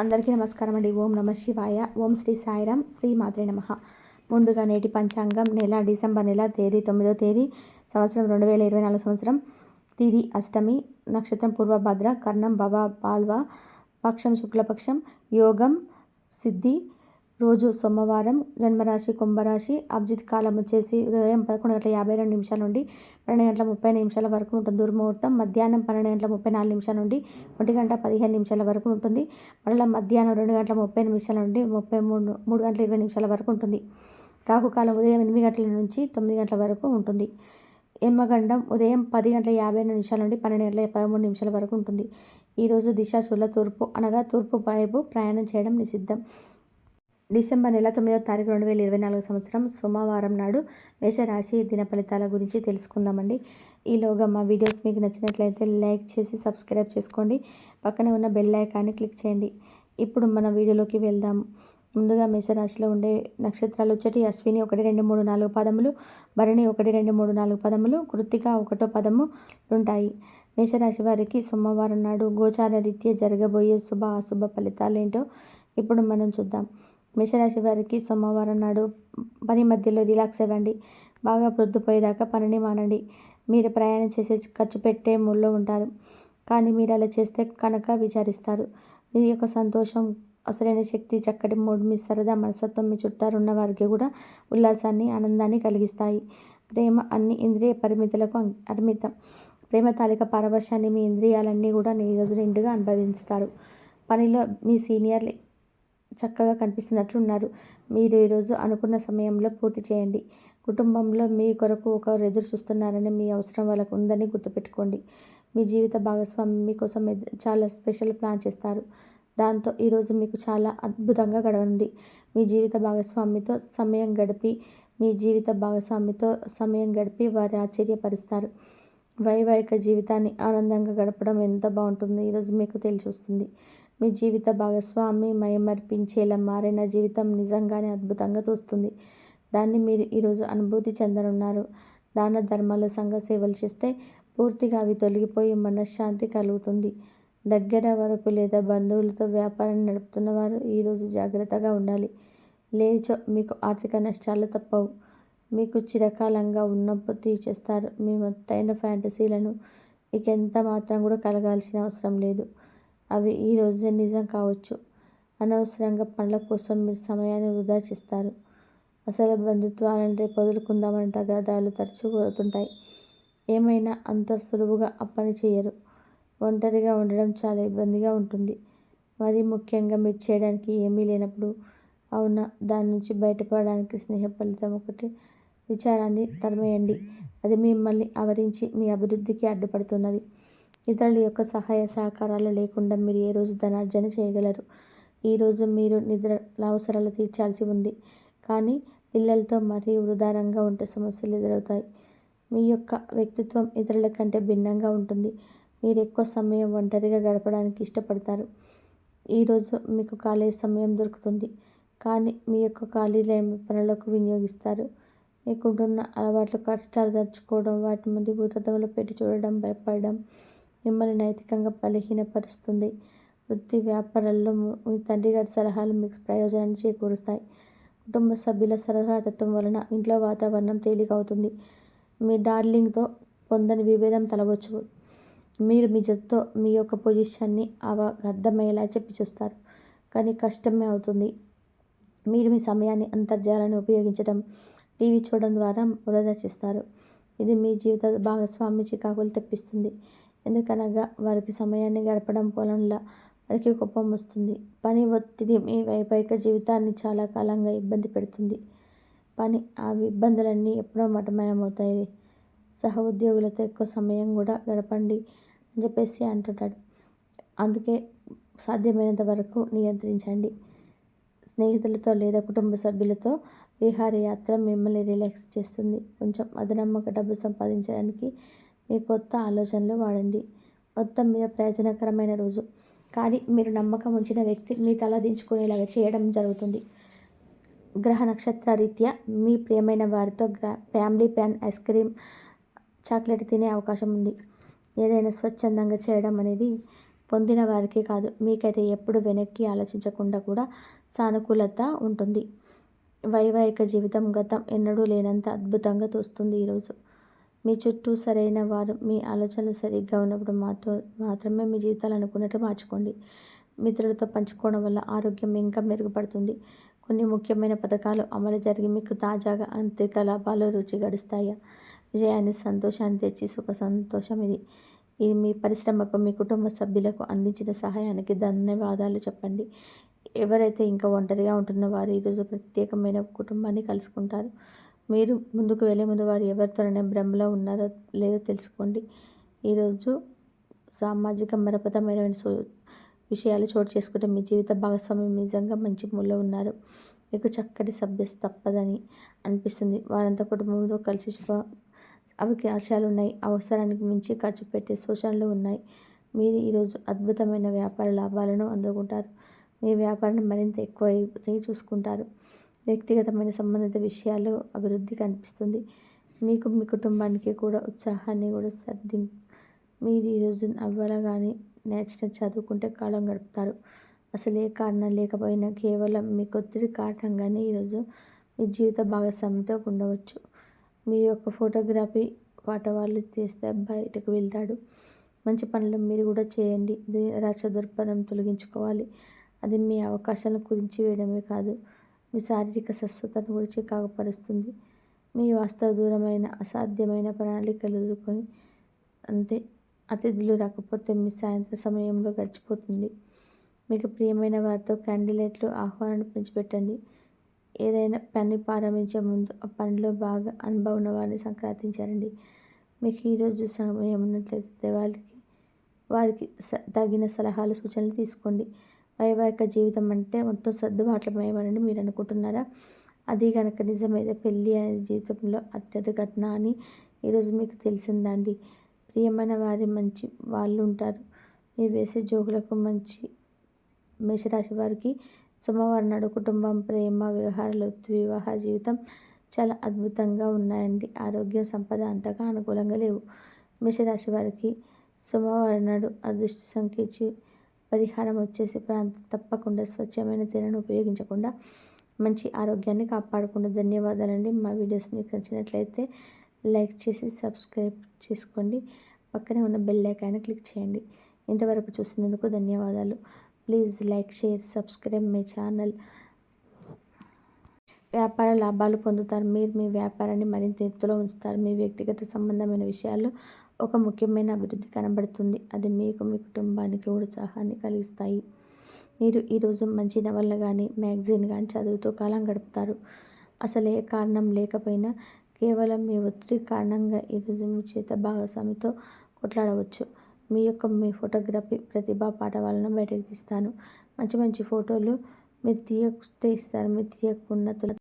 అందరికీ నమస్కారం అండి. ఓం నమ శివాయ. ఓం శ్రీ సాయిరామ్ శ్రీ మాతృ నమ. ముందుగా నేటి పంచాంగం నెల డిసెంబర్ నెల తేదీ తొమ్మిదో తేదీ సంవత్సరం రెండు వేల ఇరవై నాలుగు సంవత్సరం. తిది అష్టమి నక్షత్రం పూర్వభద్ర కర్ణం భవ పాల్వ పక్షం శుక్లపక్షం యోగం సిద్ధి రోజు సోమవారం జన్మరాశి కుంభరాశి అబ్జిత్ కాలం వచ్చేసి ఉదయం పదకొండు గంటల యాభై రెండు నిమిషాల నుండి పన్నెండు గంటల ముప్పై నిమిషాల వరకు ఉంటుంది. దుర్ముహూర్తం మధ్యాహ్నం పన్నెండు గంటల ముప్పై నాలుగు నిమిషాల నుండి ఒంటి గంట పదిహేను నిమిషాల వరకు ఉంటుంది. మళ్ళీ మధ్యాహ్నం రెండు గంటల ముప్పై నిమిషాల నుండి ముప్పై మూడు మూడు గంటల ఇరవై నిమిషాల వరకు ఉంటుంది. రాహుకాలం ఉదయం ఎనిమిది గంటల నుంచి తొమ్మిది గంటల వరకు ఉంటుంది. ఎమ్మగండం ఉదయం పది గంటల యాభై నిమిషాల నుండి పన్నెండు గంటల పదమూడు నిమిషాల వరకు ఉంటుంది. ఈరోజు దిశాశూల తూర్పు అనగా తూర్పు వైపు ప్రయాణం చేయడం నిషిద్ధం. డిసెంబర్ నెల తొమ్మిదో తారీఖు రెండు వేల ఇరవై నాలుగు సంవత్సరం సోమవారం నాడు మేషరాశి దిన ఫలితాల గురించి తెలుసుకుందామండి. ఈలోగా మా వీడియోస్ మీకు నచ్చినట్లయితే లైక్ చేసి సబ్స్క్రైబ్ చేసుకోండి. పక్కనే ఉన్న బెల్ ఐకాన్ని క్లిక్ చేయండి. ఇప్పుడు మన వీడియోలోకి వెళ్దాం. ముందుగా మేషరాశిలో ఉండే నక్షత్రాలు వచ్చేటి అశ్విని ఒకటి రెండు మూడు నాలుగు పదములు భరణి ఒకటి రెండు మూడు నాలుగు పదములు కృత్తిక ఒకటో పదము ఉంటాయి. మేషరాశి వారికి సోమవారం నాడు గోచార రీత్యా జరగబోయే శుభ అశుభ ఫలితాలు ఏంటో ఇప్పుడు మనం చూద్దాం. మేషరాశి వారికి సోమవారం నాడు పని మధ్యలో రిలాక్స్ అవ్వండి. బాగా ప్రొద్దుపోయేదాకా పనిని మానండి. మీరు ప్రయాణం చేసే ఖర్చు పెట్టే మూడ్లో ఉంటారు. కానీ మీరు అలా చేస్తే కనుక విచారిస్తారు. మీ యొక్క సంతోషం అసలైన శక్తి చక్కటి మూడు మీ సరదా మనసత్వం మీ చుట్టారున్న వారికి కూడా ఉల్లాసాన్ని ఆనందాన్ని కలిగిస్తాయి. ప్రేమ అన్ని ఇంద్రియ పరిమితులకు అర్మితం ప్రేమ తాలిక పరవశాన్ని మీ ఇంద్రియాలన్నీ కూడా ఈరోజు నిండుగా అనుభవిస్తారు. పనిలో మీ సీనియర్ చక్కగా కనిపిస్తున్నట్లు ఉన్నారు మీరు ఈరోజు అనుకున్న సమయంలో పూర్తి చేయండి. కుటుంబంలో మీ కొరకు ఒకరు ఎదురు చూస్తున్నారని మీ అవసరం వాళ్ళకు ఉందని గుర్తుపెట్టుకోండి. మీ జీవిత భాగస్వామి మీకోసం చాలా స్పెషల్ ప్లాన్ చేస్తారు. దాంతో ఈరోజు మీకు చాలా అద్భుతంగా గడవండి మీ జీవిత భాగస్వామితో సమయం గడిపి మీ జీవిత భాగస్వామితో సమయం గడిపి వారి ఆశ్చర్యపరుస్తారు. వైవాహిక జీవితాన్ని ఆనందంగా గడపడం ఎంత బాగుంటుందో. ఈరోజు మీకు తెలిసి వస్తుంది మీ జీవిత భాగస్వామి మయమర్పించేలా మారిన జీవితం నిజంగానే అద్భుతంగా తోస్తుంది. దాన్ని మీరు ఈరోజు అనుభూతి చెందనున్నారు. దాన ధర్మాలు సంఘ సేవలు చేస్తే పూర్తిగా అవి తొలగిపోయి మనశ్శాంతి కలుగుతుంది. దగ్గర వరకు లేదా బంధువులతో వ్యాపారం నడుపుతున్న వారు ఈరోజు జాగ్రత్తగా ఉండాలి. లేచో మీకు ఆర్థిక నష్టాలు తప్పవు. మీకు చిరకాలంగా ఉన్నప్పుడు తీర్చేస్తారు మీ మొత్తైన ఫ్యాంటసీలను ఇక ఎంత మాత్రం కూడా కలగాల్సిన అవసరం లేదు. అవి ఈ రోజే నిజం కావచ్చు. అనవసరంగా పనుల కోసం మీరు సమయాన్ని వృధా చేస్తారు. అసలు బంధుత్వాలను రేపు వదులుకుందామని తగాదాలు తరచూ ఏమైనా అంత సులువుగా అప్పని చేయరు. ఒంటరిగా ఉండడం చాలా ఇబ్బందిగా ఉంటుంది. మరీ ముఖ్యంగా మీరు చేయడానికి ఏమీ లేనప్పుడు. అవునా? దాని నుంచి బయటపడడానికి స్నేహ ఫలితం ఒకటి విచారాన్ని తరిమేయండి. అది మిమ్మల్ని ఆవరించి మీ అభివృద్ధికి అడ్డుపడుతున్నది. ఇతరుల యొక్క సహాయ సహకారాలు లేకుండా మీరు ఏ రోజు ధనార్జన చేయగలరు? ఈరోజు మీరు నిద్ర అవసరాలు తీర్చాల్సి ఉంది. కానీ పిల్లలతో మరీ వృధారంగా ఉంటే సమస్యలు ఎదురవుతాయి. మీ యొక్క వ్యక్తిత్వం ఇతరుల కంటే భిన్నంగా ఉంటుంది. మీరు ఎక్కువ సమయం ఒంటరిగా గడపడానికి ఇష్టపడతారు. ఈరోజు మీకు ఖాళీ సమయం దొరుకుతుంది. కానీ మీ యొక్క ఖాళీ పనులకు వినియోగిస్తారు. మీకుంటున్న అలవాట్లు కష్టాలు తెచ్చుకోవడం వాటి ముందు భూతత్వంలో పెట్టి చూడడం భయపడడం మిమ్మల్ని నైతికంగా బలహీనపరుస్తుంది. వృత్తి వ్యాపారాల్లో మీ తండ్రి గారి సలహాలు మీకు ప్రయోజనాన్ని చేకూరుస్తాయి. కుటుంబ సభ్యుల సలహాతత్వం వలన ఇంట్లో వాతావరణం తేలికవుతుంది. మీ డార్లింగ్తో పొందని విభేదం తలవచ్చు. మీరు మీ జతతో మీ యొక్క పొజిషన్ని అవ అర్థమయ్యేలా చెప్పి చూస్తారు. కానీ కష్టమే అవుతుంది. మీరు మీ సమయాన్ని అంతర్జాలాన్ని ఉపయోగించడం టీవీ చూడడం ద్వారా వృధా చేస్తారు. ఇది మీ జీవిత భాగస్వామి చికాకులు తెప్పిస్తుంది. ఎందుకనగా వారికి సమయాన్ని గడపడం పొలంలో వారికి కోపం వస్తుంది. పని ఒత్తిడి మీ వైపైక జీవితాన్ని చాలా కాలంగా ఇబ్బంది పెడుతుంది. పని ఆ ఇబ్బందులన్నీ ఎప్పుడో మటమయమవుతాయి. సహ ఉద్యోగులతో ఎక్కువ సమయం కూడా గడపండి అని చెప్పేసి అంటుంటాడు. అందుకే సాధ్యమైనంత వరకు నియంత్రించండి. స్నేహితులతో లేదా కుటుంబ సభ్యులతో విహారయాత్ర మిమ్మల్ని రిలాక్స్ చేస్తుంది. కొంచెం అదనమ్మక డబ్బు సంపాదించడానికి మీ కొత్త ఆలోచనలు వాడండి. మొత్తం మీద ప్రయోజనకరమైన రోజు. కానీ మీరు నమ్మకం ఉంచిన వ్యక్తి మీ తల దించుకునేలాగా చేయడం జరుగుతుంది. గ్రహ నక్షత్ర రీత్యా మీ ప్రియమైన వారితో family pan ice cream chocolate తినే అవకాశం ఉంది. ఏదైనా స్వచ్ఛందంగా చేయడం అనేది పొందిన వారికి కాదు. మీకైతే ఎప్పుడు వెనక్కి ఆలోచించకుండా కూడా సానుకూలత ఉంటుంది. వైవాహిక జీవితం గతం ఎన్నడూ లేనంత అద్భుతంగా తోస్తుంది ఈరోజు మీ చుట్టూ సరైన వారు మీ ఆలోచనలు సరిగ్గా ఉన్నప్పుడు మాతో మాత్రమే మీ జీవితాలు అనుకున్నట్టు మార్చుకోండి. మిత్రులతో పంచుకోవడం వల్ల ఆరోగ్యం ఇంకా మెరుగుపడుతుంది. కొన్ని ముఖ్యమైన పథకాలు అమలు జరిగి మీకు తాజాగా అంతిక లాభాలు రుచి గడుస్తాయా? విజయాన్ని సంతోషాన్ని తెచ్చి సుఖ సంతోషం ఇది. ఇది మీ పరిశ్రమకు మీ కుటుంబ సభ్యులకు అందించిన సహాయానికి ధన్యవాదాలు చెప్పండి. ఎవరైతే ఇంకా ఒంటరిగా ఉంటున్న వారు ఈరోజు ప్రత్యేకమైన కుటుంబాన్ని కలుసుకుంటారు. మీరు ముందుకు వెళ్ళే ముందు వారు ఎవరితోనైనా భ్రమలో ఉన్నారో లేదో తెలుసుకోండి. ఈరోజు సామాజిక మరపతమైన విషయాలు చోటు చేసుకుంటే మీ జీవిత భాగస్వామ్యం నిజంగా మంచి మూల్లో ఉన్నారు. మీకు చక్కటి సభ్యస్ తప్పదని అనిపిస్తుంది. వారంతా కుటుంబంతో కలిసి అవికి అవకాశాలు ఉన్నాయి. అవసరానికి మించి ఖర్చు పెట్టే సూచనలు ఉన్నాయి. మీరు ఈరోజు అద్భుతమైన వ్యాపార లాభాలను అందుకుంటారు. మీ వ్యాపారాన్ని మరింత ఎక్కువ చూసుకుంటారు. వ్యక్తిగతమైన సంబంధిత విషయాలు అభివృద్ధి కనిపిస్తుంది. మీకు మీ కుటుంబానికి కూడా ఉత్సాహాన్ని కూడా సర్ది మీరు ఈరోజు అవ్వలగానే నేర్చిన చదువుకుంటే కాలం గడుపుతారు. అసలు ఏ కారణం లేకపోయినా కేవలం మీ ఒత్తిడి కారణంగానే ఈరోజు మీ జీవిత భాగస్వామితో ఉండవచ్చు. మీ యొక్క ఫోటోగ్రఫీ వాళ్ళు చేస్తే బయటకు వెళ్తాడు. మంచి పనులు మీరు కూడా చేయండి. రాష్ట్ర దృక్పథం తొలగించుకోవాలి. అది మీ అవకాశాల గురించి వేయడమే కాదు. మీ శారీరక స్వస్థతను గురించి కాగపరుస్తుంది మీ వాస్తవ దూరమైన అసాధ్యమైన ప్రణాళికలు ఎదుర్కొని అంతే. అతిథులు రాకపోతే మీ సాయంత్రం సమయంలో గడిచిపోతుంది. మీకు ప్రియమైన వారితో క్యాండిలేట్లు ఆహ్వానం పంచిపెట్టండి. ఏదైనా పని ప్రారంభించే ముందు ఆ పనిలో బాగా అనుభవం ఉన్న వారిని సంక్రాంతించారండి. మీకు ఈరోజు సమయం ఉన్నట్లయితే వారికి వారికి తగిన సలహాలు సూచనలు తీసుకోండి. వైవాహిక జీవితం అంటే మొత్తం సర్దుబాట్లమయమని మీరు అనుకుంటున్నారా అది కనుక నిజమైతే పెళ్ళి అనే జీవితంలో అత్యధిక ఘటన అని ఈరోజు మీకు తెలిసిందండి. ప్రియమైన వారి మంచి వాళ్ళు ఉంటారు మీరు వేసే జోకులకు మంచి మేషరాశి వారికి సోమవారం నాడు కుటుంబం ప్రేమ వ్యవహారాలు వివాహ జీవితం చాలా అద్భుతంగా ఉన్నాయండి. ఆరోగ్య సంపద అంతగా అనుకూలంగా లేవు. మేషరాశి వారికి సోమవారం నాడు అదృష్ట సంఖ్య పరిహారం వచ్చేసి ప్రాంతం తప్పకుండా స్వచ్ఛమైన తేనెను ఉపయోగించకుండా మంచి ఆరోగ్యాన్ని కాపాడకుండా ధన్యవాదాలండి. మా వీడియోస్ మీకు నచ్చినట్లయితే లైక్ చేసి సబ్స్క్రైబ్ చేసుకోండి. పక్కనే ఉన్న బెల్ ఐకాన్ క్లిక్ చేయండి. ఇంతవరకు చూసినందుకు ధన్యవాదాలు. Please like share subscribe my channel. వ్యాపార లాభాలు పొందుతారు. మీరు మీ వ్యాపారాన్ని మరింత ఎత్తులో ఉంచుతారు. మీ వ్యక్తిగత సంబంధమైన విషయాల్లో ఒక ముఖ్యమైన అభివృద్ధి కనబడుతుంది. అది మీకు మీ కుటుంబానికి ఉత్సాహాన్ని కలిగిస్తాయి. మీరు ఈరోజు మంచి నవలను కానీ మ్యాగజైన్ కానీ చదువుతూ కాలం గడుపుతారు. అసలే కారణం లేకపోయినా కేవలం మీ ఒత్తిడి కారణంగా ఈరోజు మీ చేత భాగస్వామితో కొట్లాడవచ్చు. మీ యొక్క మీ ఫోటోగ్రఫీ ప్రతిభా పాఠవాలను బయటకు తీస్తాను. మంచి మంచి ఫోటోలు మీరు తీయ తీస్తారు. మీరు తీయకుండా